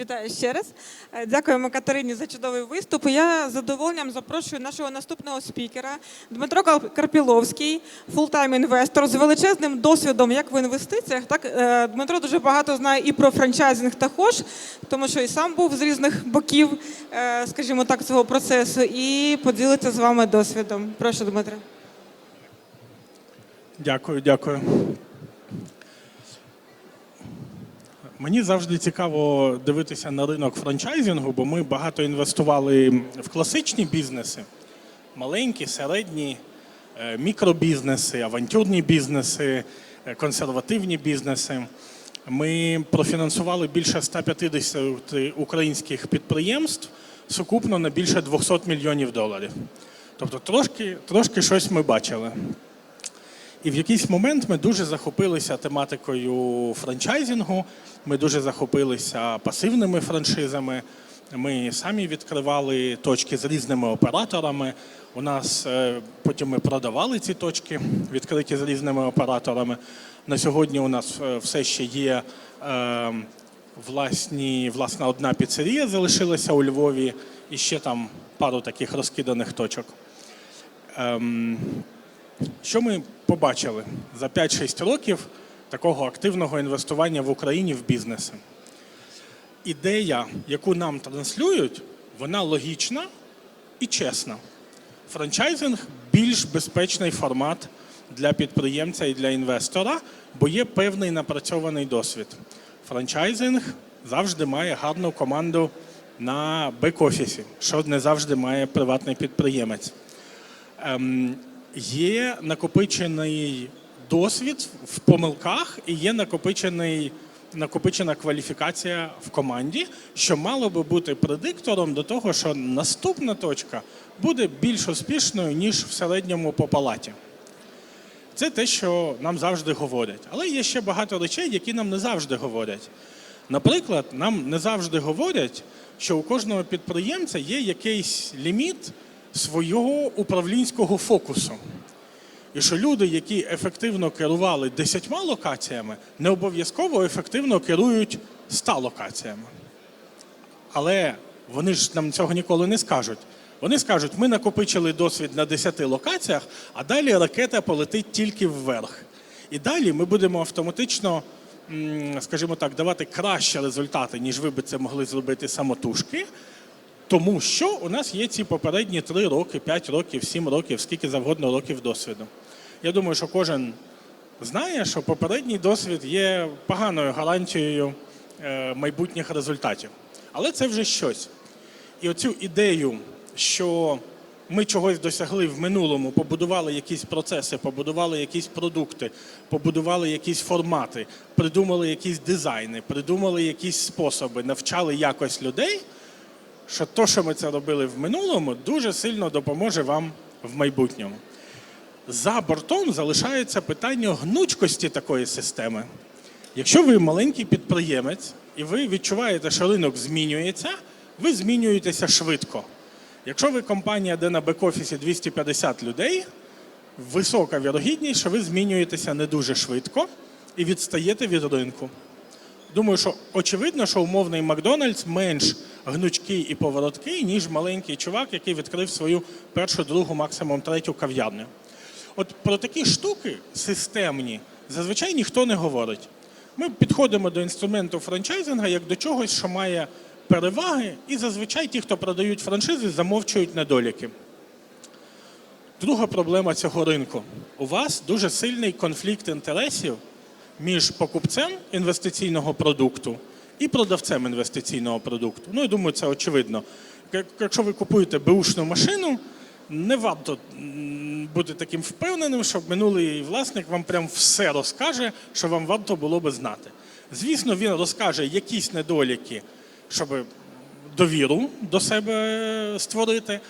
Вітаю ще раз. Е, Дякуємо Катерині за чудовий виступ. Я з задоволенням запрошую нашого наступного спікера Дмитро Карпіловський, фултайм інвестор з величезним досвідом як в інвестиціях. Так е, Дмитро дуже багато знає і про франчайзинг також, тому що і сам був з різних боків, е, скажімо так, цього процесу, і поділиться з вами досвідом. Прошу, Дмитро. Дякую, дякую. Мені завжди цікаво дивитися на ринок франчайзингу, бо ми багато інвестували в класичні бізнеси, маленькі, середні, е, мікробізнеси, авантюрні бізнеси, е, консервативні бізнеси. Ми профінансували більше 150 українських підприємств сукупно на більше 200 мільйонів доларів. Тобто трошки, трошки щось ми бачили. І в якийсь момент ми дуже захопилися тематикою франчайзингу, ми дуже захопилися пасивними франшизами. Ми самі відкривали точки з різними операторами. У нас е, потім ми продавали ці точки, відкриті з різними операторами. На сьогодні у нас е, все ще є е, власні, власна одна піцерія залишилася у Львові, і ще там пару таких розкиданих точок. Ем, що ми побачили за 5-6 років такого активного інвестування в Україні в бізнеси? Ідея, яку нам транслюють, вона логічна і чесна. Франчайзинг більш безпечний формат для підприємця і для інвестора, бо є певний напрацьований досвід. Франчайзинг завжди має гарну команду на бек-офісі, що не завжди має приватний підприємець. Є накопичений досвід в помилках і є накопичений, накопичена кваліфікація в команді, що мало би бути предиктором до того, що наступна точка буде більш успішною, ніж в середньому по палаті. Це те, що нам завжди говорять. Але є ще багато речей, які нам не завжди говорять. Наприклад, нам не завжди говорять, що у кожного підприємця є якийсь ліміт свого управлінського фокусу. І що люди, які ефективно керували 10 локаціями, не обов'язково ефективно керують 100 локаціями. Але вони ж нам цього ніколи не скажуть. Вони скажуть, ми накопичили досвід на 10 локаціях, а далі ракета полетить тільки вверх. І далі ми будемо автоматично, скажімо так, давати кращі результати, ніж ви би це могли зробити самотужки. Тому що у нас є ці попередні 3 роки, 5 років, 7 років, скільки завгодно років досвіду. Я думаю, що кожен знає, що попередній досвід є поганою гарантією е, майбутніх результатів. Але це вже щось. І оцю ідею, що ми чогось досягли в минулому, побудували якісь процеси, побудували якісь продукти, побудували якісь формати, придумали якісь дизайни, придумали якісь способи, навчали якось людей що то, що ми це робили в минулому, дуже сильно допоможе вам в майбутньому. За бортом залишається питання гнучкості такої системи. Якщо ви маленький підприємець і ви відчуваєте, що ринок змінюється, ви змінюєтеся швидко. Якщо ви компанія, де на бек-офісі 250 людей, висока вірогідність, що ви змінюєтеся не дуже швидко і відстаєте від ринку. Думаю, що очевидно, що умовний Макдональдс менш гнучкий і повороткий, ніж маленький чувак, який відкрив свою першу, другу, максимум третю кав'ярню. От про такі штуки системні зазвичай ніхто не говорить. Ми підходимо до інструменту франчайзинга як до чогось, що має переваги, і зазвичай ті, хто продають франшизи, замовчують недоліки. Друга проблема цього ринку. У вас дуже сильний конфлікт інтересів між покупцем інвестиційного продукту і продавцем інвестиційного продукту. Ну, я думаю, це очевидно. Якщо ви купуєте беушну машину, не варто бути таким впевненим, що минулий власник вам прям все розкаже, що вам варто було би знати. Звісно, він розкаже якісь недоліки, щоб довіру до себе створити.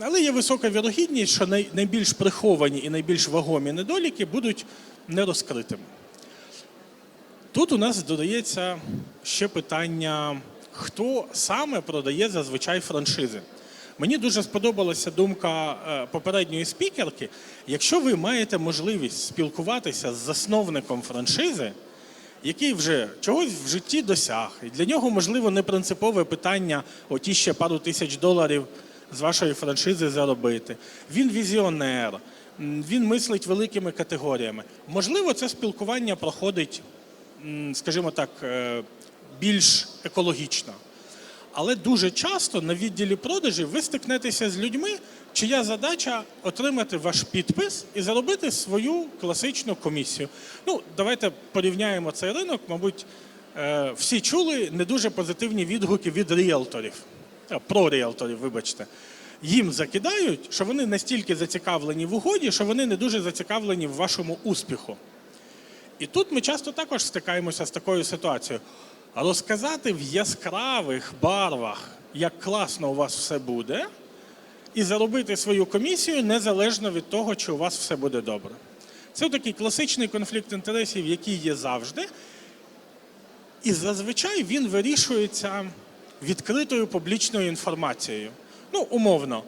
Але є висока вірогідність, що найбільш приховані і найбільш вагомі недоліки будуть не розкритими. Тут у нас додається ще питання, хто саме продає зазвичай франшизи. Мені дуже сподобалася думка е, попередньої спікерки. Якщо ви маєте можливість спілкуватися з засновником франшизи, який вже чогось в житті досяг, і для нього можливо не принципове питання оті ще пару тисяч доларів з вашої франшизи заробити. Він візіонер, він мислить великими категоріями. Можливо, це спілкування проходить, скажімо так, е, більш екологічно. Але дуже часто на відділі продажів ви стикнетеся з людьми, чия задача отримати ваш підпис і заробити свою класичну комісію. Ну, давайте порівняємо цей ринок. Мабуть, е, всі чули не дуже позитивні відгуки від ріелторів, А, про ріелторів, вибачте. Їм закидають, що вони настільки зацікавлені в угоді, що вони не дуже зацікавлені в вашому успіху. І тут ми часто також стикаємося з такою ситуацією. Розказати в яскравих барвах, як класно у вас все буде, і заробити свою комісію незалежно від того, чи у вас все буде добре. Це такий класичний конфлікт інтересів, який є завжди. І зазвичай він вирішується відкритою публічною інформацією. Ну, умовно,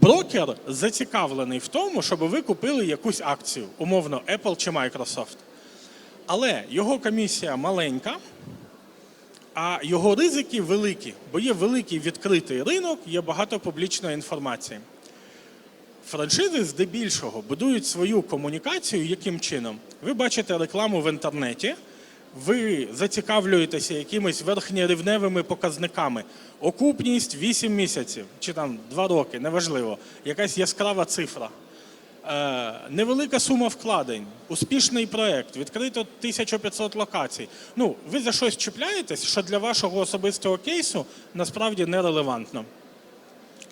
брокер зацікавлений в тому, щоб ви купили якусь акцію, умовно, Apple чи Microsoft. Але його комісія маленька, а його ризики великі, бо є великий відкритий ринок, є багато публічної інформації. Франшизи здебільшого будують свою комунікацію яким чином? Ви бачите рекламу в інтернеті, ви зацікавлюєтеся якимись верхньорівневими показниками. Окупність 8 місяців чи там 2 роки, неважливо, якась яскрава цифра. Е, невелика сума вкладень, успішний проект, відкрито 1500 локацій. Ну, ви за щось чіпляєтесь, що для вашого особистого кейсу насправді нерелевантно.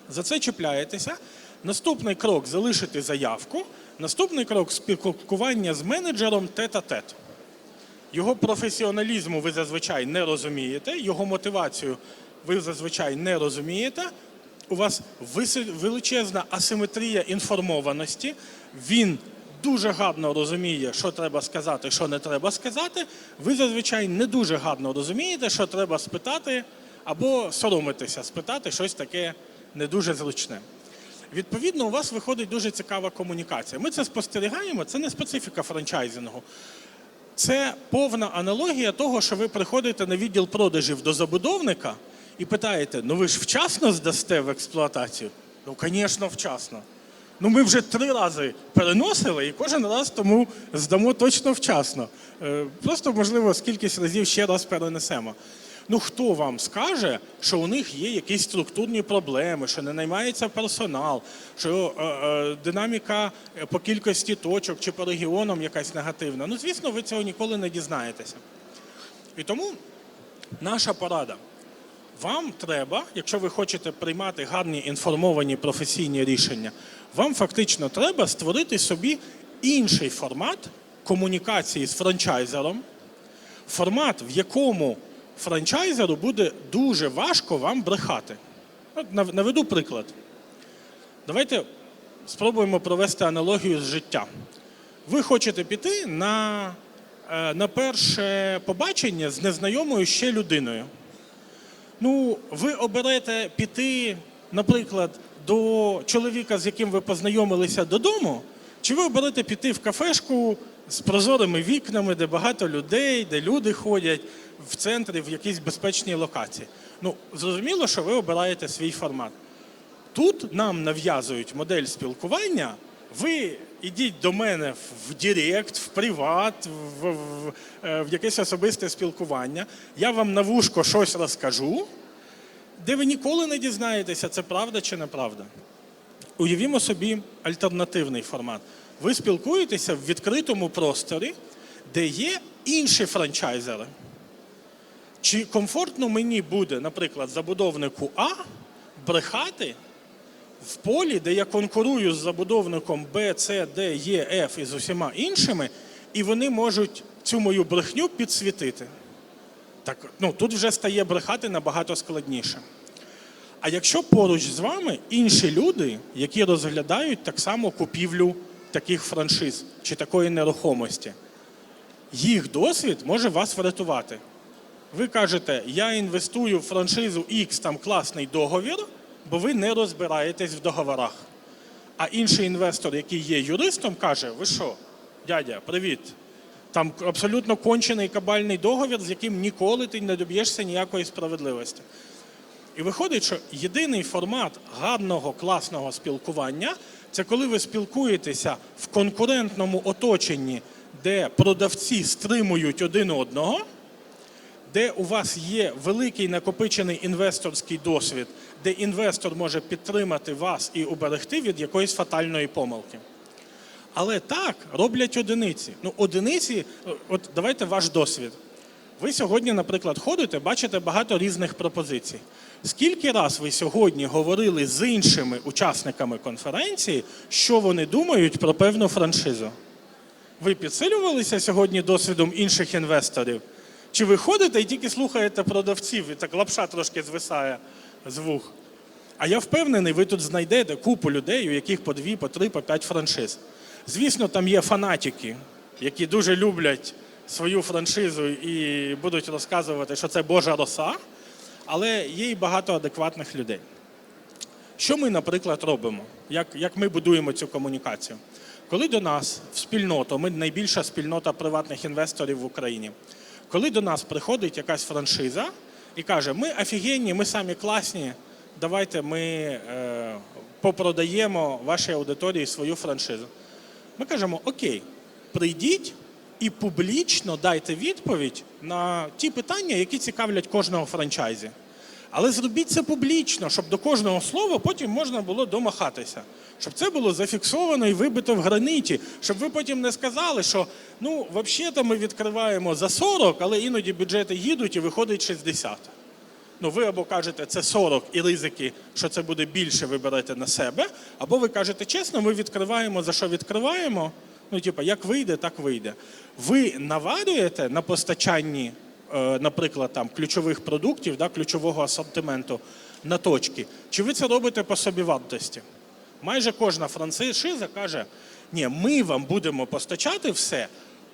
За це чіпляєтеся. Наступний крок залишити заявку. Наступний крок спілкування з менеджером тет-а-тет. Його професіоналізму ви зазвичай не розумієте, його мотивацію ви зазвичай не розумієте. У вас величезна асиметрія інформованості. Він дуже гарно розуміє, що треба сказати, що не треба сказати. Ви зазвичай не дуже гарно розумієте, що треба спитати, або соромитеся спитати щось таке не дуже зручне. Відповідно, у вас виходить дуже цікава комунікація. Ми це спостерігаємо, це не специфіка франчайзингу. Це повна аналогія того, що ви приходите на відділ продажів до забудовника і питаєте: ну ви ж вчасно здасте в експлуатацію? Ну, звісно, вчасно. Ну, ми вже три рази переносили і кожен раз тому здамо точно вчасно. Е, Просто, можливо, скількись разів ще раз перенесемо. Ну хто вам скаже, що у них є якісь структурні проблеми, що не наймається персонал, що е, е, динаміка по кількості точок чи по регіонам якась негативна? Ну, звісно, ви цього ніколи не дізнаєтеся. І тому наша порада. Вам треба, якщо ви хочете приймати гарні інформовані професійні рішення, вам фактично треба створити собі інший формат комунікації з франчайзером, формат, в якому франчайзеру буде дуже важко вам брехати. От наведу приклад. Давайте спробуємо провести аналогію з життя. Ви хочете піти на, е, на перше побачення з незнайомою ще людиною. Ну, ви оберете піти, наприклад, до чоловіка, з яким ви познайомилися додому, чи ви оберете піти в кафешку з прозорими вікнами, де багато людей, де люди ходять в центрі в якійсь безпечній локації? Ну, зрозуміло, що ви обираєте свій формат. Тут нам нав'язують модель спілкування. Ви йдіть до мене в Директ, в приват, в, в, е, в якесь особисте спілкування. Я вам на вушко щось розкажу, де ви ніколи не дізнаєтеся, це правда чи неправда. Уявімо собі альтернативний формат. Ви спілкуєтеся в відкритому просторі, де є інші франчайзери. Чи комфортно мені буде, наприклад, забудовнику А брехати в полі, де я конкурую з забудовником Б, С, Д, Е, Ф і з усіма іншими, і вони можуть цю мою брехню підсвітити. Так, ну, тут вже стає брехати набагато складніше. А якщо поруч з вами інші люди, які розглядають так само купівлю таких франшиз чи такої нерухомості, їх досвід може вас врятувати. Ви кажете, я інвестую в франшизу X, там класний договір, бо ви не розбираєтесь в договорах. А інший інвестор, який є юристом, каже: ви що, дядя, привіт, Там абсолютно кончений кабальний договір, з яким ніколи ти не доб'єшся ніякої справедливості. І виходить, що єдиний формат гарного, класного спілкування це коли ви спілкуєтеся в конкурентному оточенні, де продавці стримують один одного, де у вас є великий накопичений інвесторський досвід, де інвестор може підтримати вас і уберегти від якоїсь фатальної помилки. Але так роблять одиниці. Ну, одиниці, от давайте ваш досвід. Ви сьогодні, наприклад, ходите, бачите багато різних пропозицій. Скільки раз ви сьогодні говорили з іншими учасниками конференції, що вони думають про певну франшизу? Ви підсилювалися сьогодні досвідом інших інвесторів? Чи ви ходите і тільки слухаєте продавців, і так лапша трошки звисає з вух? А я впевнений, ви тут знайдете купу людей, у яких по дві, по три, по п'ять франшиз. Звісно, там є фанатики, які дуже люблять свою франшизу і будуть розказувати, що це Божа роса, але є і багато адекватних людей. Що ми, наприклад, робимо? Як, як ми будуємо цю комунікацію? Коли до нас в спільноту, ми найбільша спільнота приватних інвесторів в Україні, коли до нас приходить якась франшиза і каже, ми офігенні, ми самі класні, давайте ми е, попродаємо вашій аудиторії свою франшизу. Ми кажемо, окей, прийдіть і публічно дайте відповідь на ті питання, які цікавлять кожного франчайзі. Але зробіть це публічно, щоб до кожного слова потім можна було домахатися. Щоб це було зафіксовано і вибито в граниті, щоб ви потім не сказали, що ну, взагалі-то ми відкриваємо за 40, але іноді бюджети їдуть і виходить 60. Ну, ви або кажете, це 40 і ризики, що це буде більше, ви на себе, або ви кажете чесно, ми відкриваємо за що відкриваємо. Ну, типу, як вийде, так вийде. Ви наварюєте на постачанні, наприклад, там ключових продуктів, да, ключового асортименту на точки, чи ви це робите по собівартості? Майже кожна франшиза каже: ні, ми вам будемо постачати все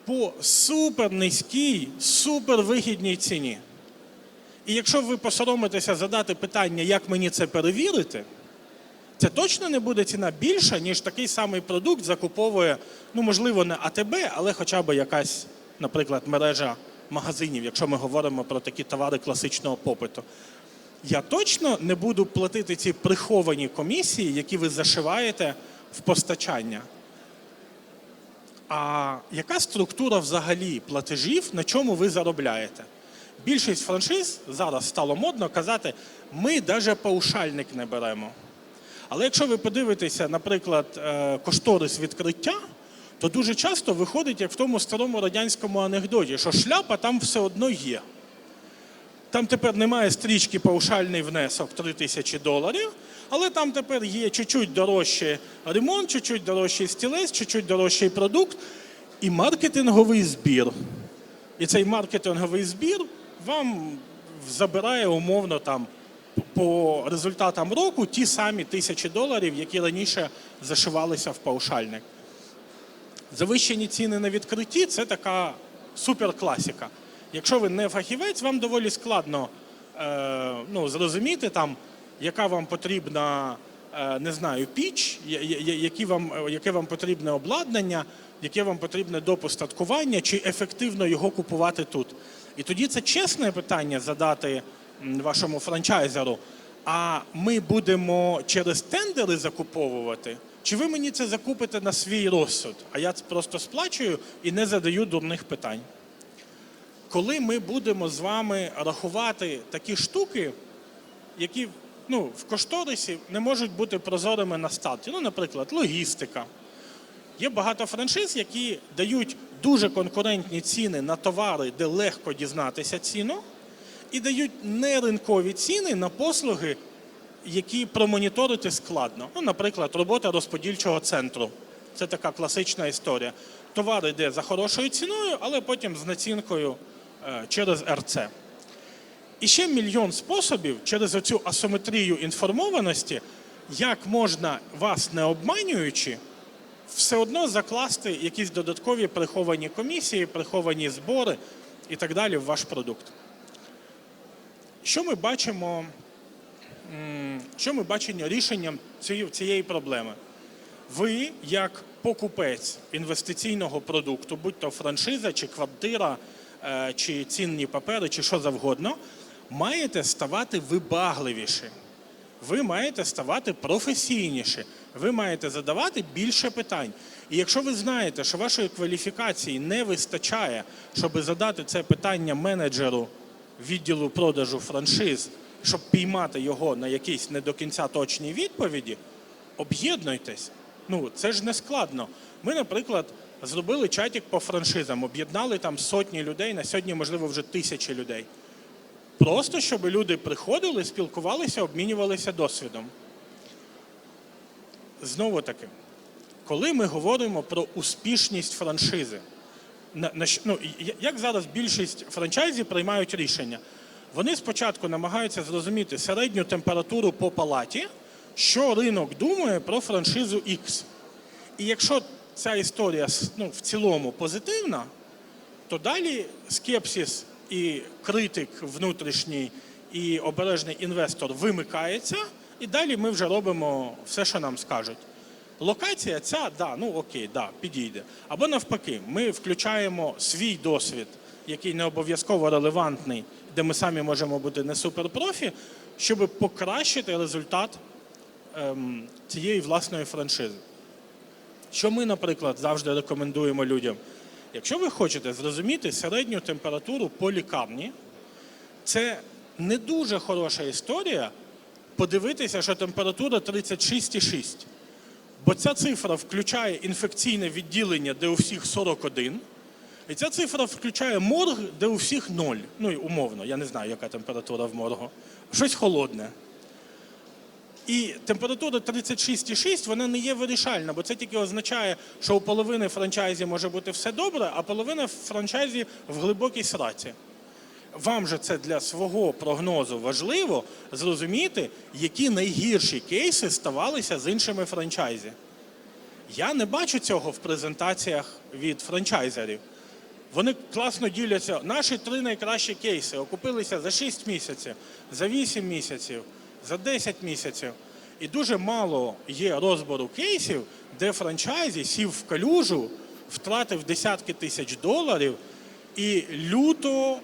по супер низькій, супер вигідній ціні. І якщо ви посоромитеся задати питання, як мені це перевірити, це точно не буде ціна більша, ніж такий самий продукт закуповує, ну можливо, не АТБ, але хоча б якась, наприклад, мережа магазинів, якщо ми говоримо про такі товари класичного попиту. Я точно не буду платити ці приховані комісії, які ви зашиваєте в постачання. А яка структура взагалі платежів, на чому ви заробляєте? Більшість франшиз зараз стало модно казати, ми навіть паушальник не беремо. Але якщо ви подивитеся, наприклад, е, кошторис відкриття, то дуже часто виходить, як в тому старому радянському анекдоті, що шляпа там все одно є. Там тепер немає стрічки паушальний внесок 3 тисячі доларів, але там тепер є чуть-чуть дорожчий ремонт, чуть-чуть дорожчий стілець, чуть-чуть дорожчий продукт і маркетинговий збір. І цей маркетинговий збір вам забирає умовно там по результатам року ті самі тисячі доларів, які раніше зашивалися в паушальник. Завищені ціни на відкритті це така суперкласіка. Якщо ви не фахівець, вам доволі складно е, ну, зрозуміти, там, яка вам потрібна, е, не знаю, піч, які вам, яке вам потрібне обладнання, яке вам потрібне допостаткування, чи ефективно його купувати тут. І тоді це чесне питання задати вашому франчайзеру. А ми будемо через тендери закуповувати, чи ви мені це закупите на свій розсуд? А я просто сплачую і не задаю дурних питань. Коли ми будемо з вами рахувати такі штуки, які ну, в кошторисі не можуть бути прозорими на старті. Ну, наприклад, логістика. Є багато франшиз, які дають дуже конкурентні ціни на товари, де легко дізнатися ціну, і дають неринкові ціни на послуги, які промоніторити складно. Ну, наприклад, робота розподільчого центру. Це така класична історія. Товар йде за хорошою ціною, але потім з націнкою е, через РЦ. І ще мільйон способів через оцю асиметрію інформованості, як можна вас не обманюючи, все одно закласти якісь додаткові приховані комісії, приховані збори і так далі в ваш продукт. Що ми бачимо, що ми бачимо рішенням цієї, проблеми? Ви, як покупець інвестиційного продукту, будь то франшиза, чи квартира, е, чи цінні папери, чи що завгодно, маєте ставати вибагливіше. Ви маєте ставати професійніше, ви маєте задавати більше питань. І якщо ви знаєте, що вашої кваліфікації не вистачає, щоб задати це питання менеджеру відділу продажу франшиз, щоб піймати його на якісь не до кінця точні відповіді, об'єднуйтесь. Ну, це ж не складно. Ми, наприклад, зробили чатик по франшизам, об'єднали там сотні людей, на сьогодні, можливо, вже тисячі людей. Просто щоб люди приходили, спілкувалися, обмінювалися досвідом. Знову таки, коли ми говоримо про успішність франшизи, на, на, ну, як зараз більшість франчайзів приймають рішення? Вони спочатку намагаються зрозуміти середню температуру по палаті, що ринок думає про франшизу X. І якщо ця історія ну, в цілому позитивна, то далі скепсис і критик внутрішній, і обережний інвестор вимикається, і далі ми вже робимо все, що нам скажуть. Локація ця, да, ну окей, да, підійде. Або навпаки, ми включаємо свій досвід, який не обов'язково релевантний, де ми самі можемо бути не суперпрофі, щоб покращити результат ем, цієї власної франшизи. Що ми, наприклад, завжди рекомендуємо людям? Якщо ви хочете зрозуміти середню температуру по лікарні, це не дуже хороша історія подивитися, що температура 36,6. Бо ця цифра включає інфекційне відділення, де у всіх 41, і ця цифра включає морг, де у всіх 0. Ну, і умовно, я не знаю, яка температура в моргу. Щось холодне. І температура 36,6 вона не є вирішальна, бо це тільки означає, що у половини франчайзі може бути все добре, а половина франчайзі в глибокій сраці. Вам же це для свого прогнозу важливо зрозуміти, які найгірші кейси ставалися з іншими франчайзі. Я не бачу цього в презентаціях від франчайзерів. Вони класно діляться. Наші три найкращі кейси окупилися за 6 місяців, за 8 місяців, за 10 місяців. І дуже мало є розбору кейсів, де франчайзі сів в калюжу, втратив десятки тисяч доларів і люто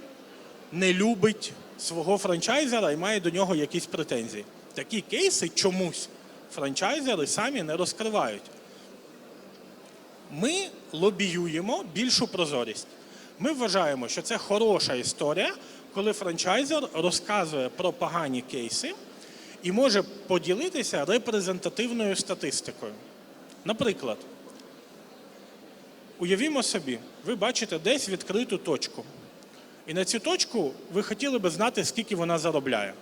не любить свого франчайзера і має до нього якісь претензії. Такі кейси чомусь франчайзери самі не розкривають. Ми лобіюємо більшу прозорість. Ми вважаємо, що це хороша історія, коли франчайзер розказує про погані кейси і може поділитися репрезентативною статистикою. Наприклад, уявімо собі, ви бачите десь відкриту точку. І на цю точку ви хотіли би знати, скільки вона заробляє.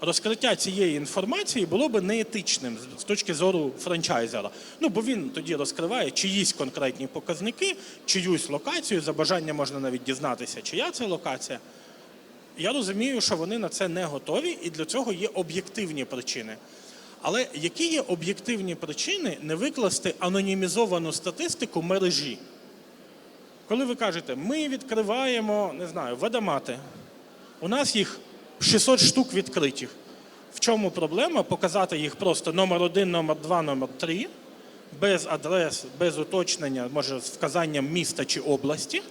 Розкриття цієї інформації було би неетичним з- точки зору франчайзера. Ну, бо він тоді розкриває чиїсь конкретні показники, чиюсь локацію. За бажання можна навіть дізнатися, чия це локація. Я розумію, що вони на це не готові, і для цього є об'єктивні причини. Але які є об'єктивні причини не викласти анонімізовану статистику мережі? Коли ви кажете, ми відкриваємо, не знаю, водомати, у нас їх 600 штук відкритих. В чому проблема? Показати їх просто номер один, номер два, номер три, без адрес, без уточнення, може, з вказанням міста чи області,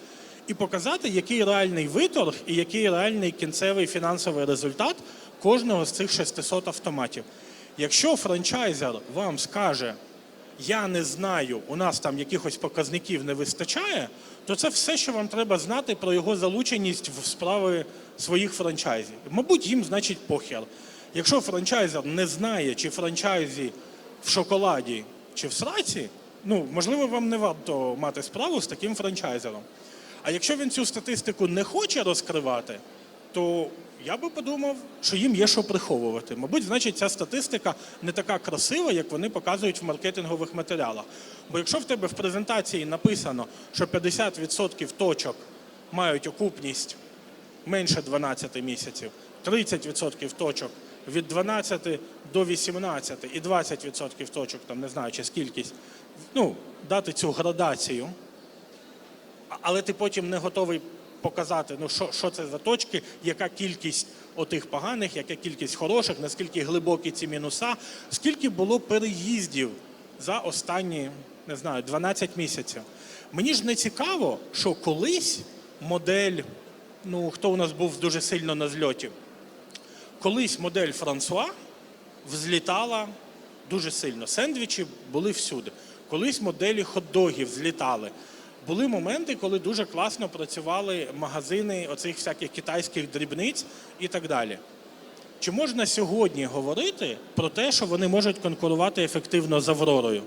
і показати, який реальний виторг і який реальний кінцевий фінансовий результат кожного з цих 600 автоматів. Якщо франчайзер вам скаже, я не знаю, у нас там якихось показників не вистачає, то це все, що вам треба знати про його залученість в справи своїх франчайзів. Мабуть, їм значить похер. Якщо франчайзер не знає, чи франчайзі в шоколаді чи в сраці, ну можливо, вам не варто мати справу з таким франчайзером. А якщо він цю статистику не хоче розкривати, то я би подумав, що їм є що приховувати. Мабуть, значить, ця статистика не така красива, як вони показують в маркетингових матеріалах. Бо якщо в тебе в презентації написано, що 50% точок мають окупність менше 12 місяців, 30% точок від 12 до 18 і 20% точок, там не знаю, чи скількись, ну, дати цю градацію, але ти потім не готовий показати, ну що, що це за точки, яка кількість отих поганих, яка кількість хороших, наскільки глибокі ці мінуса, скільки було переїздів за останні не знаю, 12 місяців. Мені ж не цікаво, що колись модель, ну хто у нас був дуже сильно на зльоті, колись модель Франсуа взлітала дуже сильно. Сендвічі були всюди. Колись моделі хот-догів злітали. Були моменти, коли дуже класно працювали магазини оцих всяких китайських дрібниць і так далі. Чи можна сьогодні говорити про те, що вони можуть конкурувати ефективно з Авророю?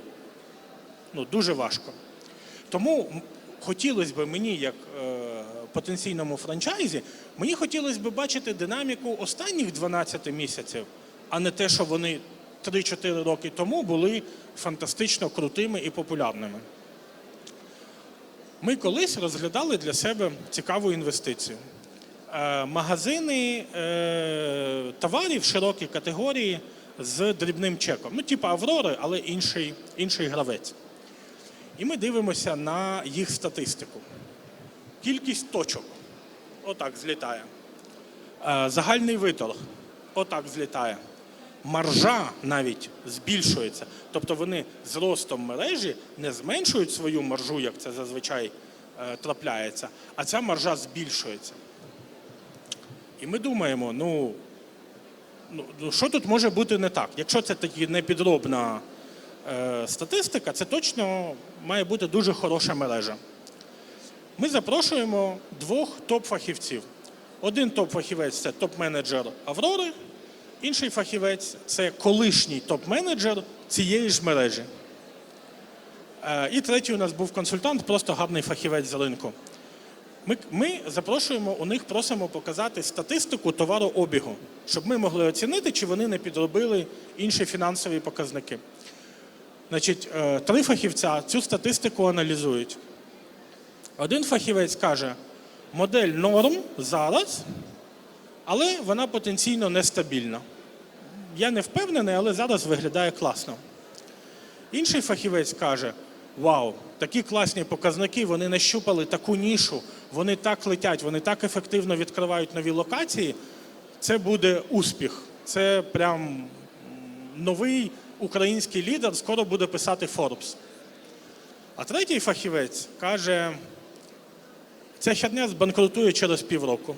Ну, дуже важко. Тому хотілося б мені, як е, потенційному франчайзі, мені хотілося б бачити динаміку останніх 12 місяців, а не те, що вони 3-4 роки тому були фантастично крутими і популярними. Ми колись розглядали для себе цікаву інвестицію. Е, Магазини е, товарів широкі категорії з дрібним чеком. Ну, типу Аврори, але інший, інший гравець. І ми дивимося на їх статистику. Кількість точок отак злітає. Е, Загальний виторг отак злітає. Маржа навіть збільшується. Тобто вони з ростом мережі не зменшують свою маржу, як це зазвичай е, трапляється, а ця маржа збільшується. І ми думаємо, ну, ну, ну що тут може бути не так? Якщо це таки непідробна е, статистика, це точно має бути дуже хороша мережа. Ми запрошуємо двох топ-фахівців. Один топ-фахівець це топ-менеджер Аврори, інший фахівець це колишній топ-менеджер цієї ж мережі. Е, І третій у нас був консультант, просто гарний фахівець з ринку. Ми, ми запрошуємо у них, просимо показати статистику товарообігу, щоб ми могли оцінити, чи вони не підробили інші фінансові показники. Значить, е, три фахівця цю статистику аналізують. Один фахівець каже, модель норм зараз, але вона потенційно нестабільна. Я не впевнений, але зараз виглядає класно. Інший фахівець каже: Вау, такі класні показники, вони нащупали таку нішу, вони так летять, вони так ефективно відкривають нові локації. Це буде успіх. Це прям новий український лідер скоро буде писати Forbes. А третій фахівець каже: ця херня збанкрутує через півроку.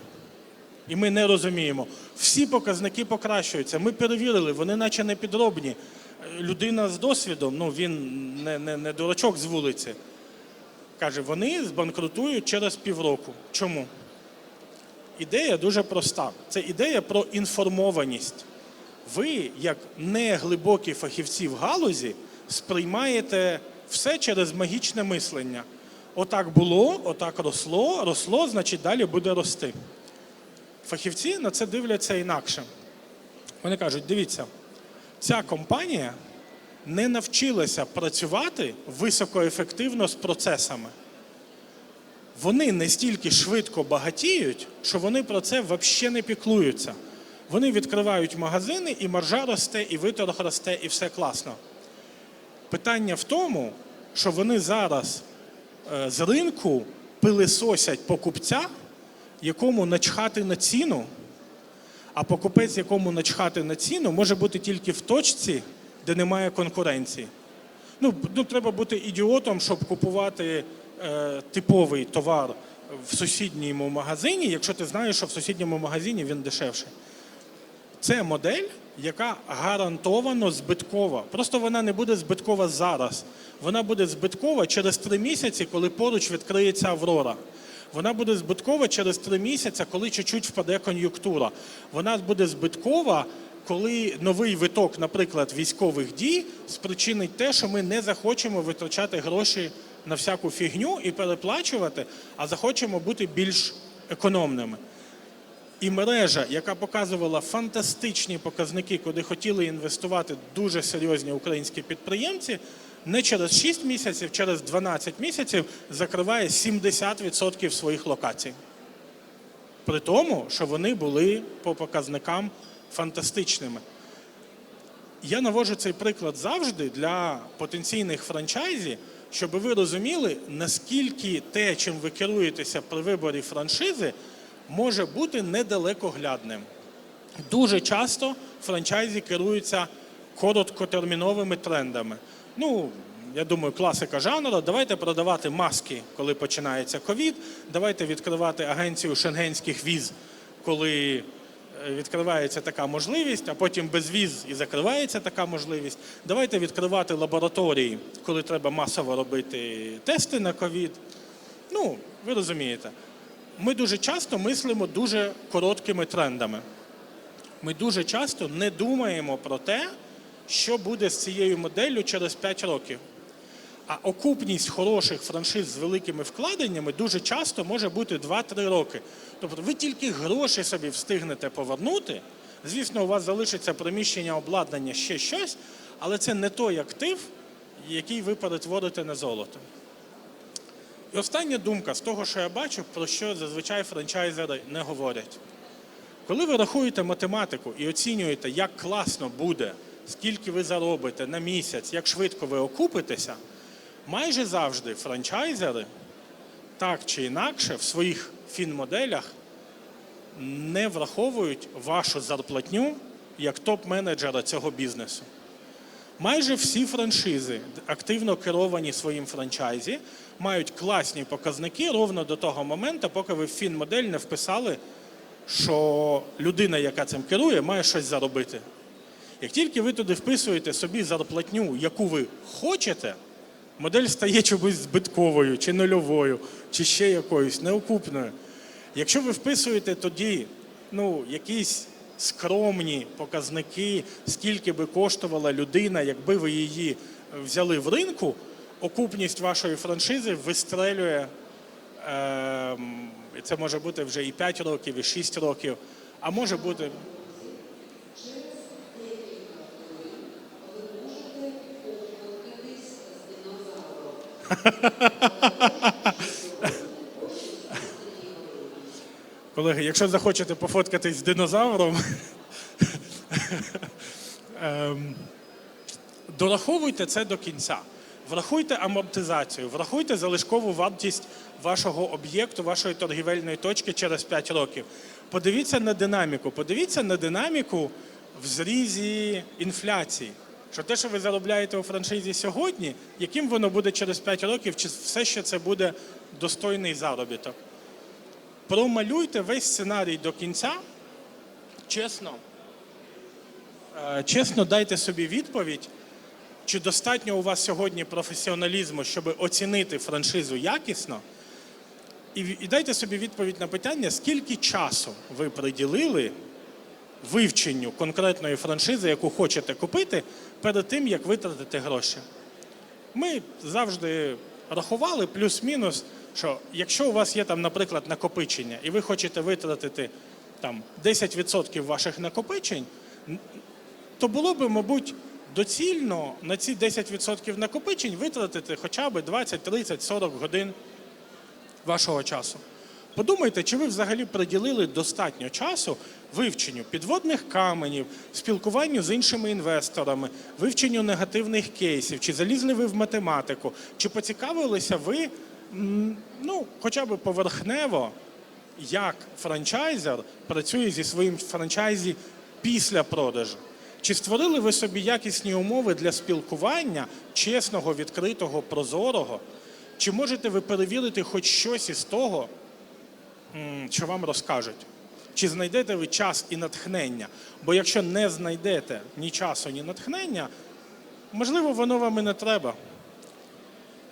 І ми не розуміємо. Всі показники покращуються. Ми перевірили, вони наче не підробні. Е, Людина з досвідом, ну він не, не, не дурачок з вулиці. Каже, вони збанкрутують через півроку. Чому? Ідея дуже проста. Це ідея про інформованість. Ви, як неглибокі фахівці в галузі, сприймаєте все через магічне мислення. Отак було, отак росло, росло, значить далі буде рости. Фахівці на це дивляться інакше. Вони кажуть: дивіться, ця компанія не навчилася працювати високоефективно з процесами. Вони настільки швидко багатіють, що вони про це взагалі не піклуються. Вони відкривають магазини, і маржа росте, і виторг росте, і все класно. Питання в тому, що вони зараз з ринку пилисосять покупця, якому начхати на ціну, а покупець, якому начхати на ціну, може бути тільки в точці, де немає конкуренції. Ну, ну треба бути ідіотом, щоб купувати е, типовий товар в сусідньому магазині, якщо ти знаєш, що в сусідньому магазині він дешевший. Це модель, яка гарантовано збиткова. Просто вона не буде збиткова зараз. Вона буде збиткова через три місяці, коли поруч відкриється Аврора. Вона буде збиткова через три місяці, коли чуть-чуть впаде кон'юнктура. Вона буде збиткова, коли новий виток, наприклад, військових дій, спричинить те, що ми не захочемо витрачати гроші на всяку фігню і переплачувати, а захочемо бути більш економними. І мережа, яка показувала фантастичні показники, куди хотіли інвестувати дуже серйозні українські підприємці, не через 6 місяців, через 12 місяців закриває 70% своїх локацій. При тому, що вони були по показникам фантастичними. Я наводжу цей приклад завжди для потенційних франчайзі, щоб ви розуміли, наскільки те, чим ви керуєтеся при виборі франшизи, може бути недалекоглядним. Дуже часто франчайзі керуються короткотерміновими трендами. Ну, я думаю, класика жанру. Давайте продавати маски, коли починається ковід. Давайте відкривати агенцію шенгенських віз, коли е, відкривається така можливість, а потім без віз і закривається така можливість. Давайте відкривати лабораторії, коли треба масово робити тести на ковід. Ну, ви розумієте. Ми дуже часто мислимо дуже короткими трендами. Ми дуже часто не думаємо про те, що буде з цією моделлю через 5 років. А окупність хороших франшиз з великими вкладеннями дуже часто може бути 2-3 роки. Тобто ви тільки гроші собі встигнете повернути. Звісно, у вас залишиться приміщення обладнання ще щось, але це не той актив, який ви перетворите на золото. І остання думка з того, що я бачу, про що зазвичай франчайзери не говорять. Коли ви рахуєте математику і оцінюєте, як класно буде, скільки ви заробите на місяць, як швидко ви окупитеся, майже завжди франчайзери так чи інакше в своїх фінмоделях не враховують вашу зарплатню як топ-менеджера цього бізнесу. Майже всі франшизи, активно керовані своїм франчайзі, мають класні показники ровно до того моменту, поки ви в фінмодель не вписали, що людина, яка цим керує, має щось заробити. Як тільки ви туди вписуєте собі зарплатню, яку ви хочете, модель стає чомусь збитковою, чи нульовою, чи ще якоюсь неокупною. Якщо ви вписуєте тоді ну, якісь скромні показники, скільки би коштувала людина, якби ви її взяли в ринку, окупність вашої франшизи вистрелює. ем, і Це може бути вже і 5 років, і 6 років, а може бути. Колеги, якщо захочете пофоткатись з динозавром, ем, дораховуйте це до кінця. Врахуйте амортизацію, врахуйте залишкову вартість вашого об'єкту, вашої торгівельної точки через 5 років. Подивіться на динаміку. Подивіться на динаміку в зрізі інфляції. Що те, що ви заробляєте у франшизі сьогодні, яким воно буде через 5 років, чи все ще це буде достойний заробіток. Промалюйте весь сценарій до кінця. Чесно, Е, чесно дайте собі відповідь, чи достатньо у вас сьогодні професіоналізму, щоб оцінити франшизу якісно. І, і дайте собі відповідь на питання, скільки часу ви приділили вивченню конкретної франшизи, яку хочете купити, перед тим, як витратити гроші. Ми завжди рахували плюс-мінус, що якщо у вас є там, наприклад, накопичення, і ви хочете витратити там 10% ваших накопичень, то було би, мабуть, доцільно на ці 10% накопичень витратити хоча б 20, 30, 40 годин вашого часу. Подумайте, чи ви взагалі приділили достатньо часу вивченню підводних каменів, спілкуванню з іншими інвесторами, вивченню негативних кейсів, чи залізли ви в математику, чи поцікавилися ви ну, хоча б поверхнево, як франчайзер працює зі своїм франчайзі після продажу. Чи створили ви собі якісні умови для спілкування чесного, відкритого, прозорого? Чи можете ви перевірити хоч щось із того, що вам розкажуть? Чи знайдете ви час і натхнення? Бо якщо не знайдете ні часу, ні натхнення, можливо, воно вам і не треба.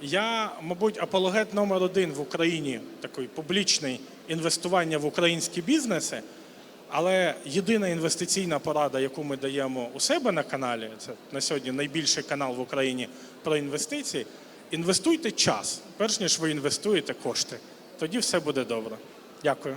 Я, мабуть, апологет номер один в Україні, такий публічний інвестування в українські бізнеси. Але єдина інвестиційна порада, яку ми даємо у себе на каналі, це на сьогодні найбільший канал в Україні про інвестиції. Інвестуйте час, перш ніж ви інвестуєте кошти. Тоді все буде добре. Дякую.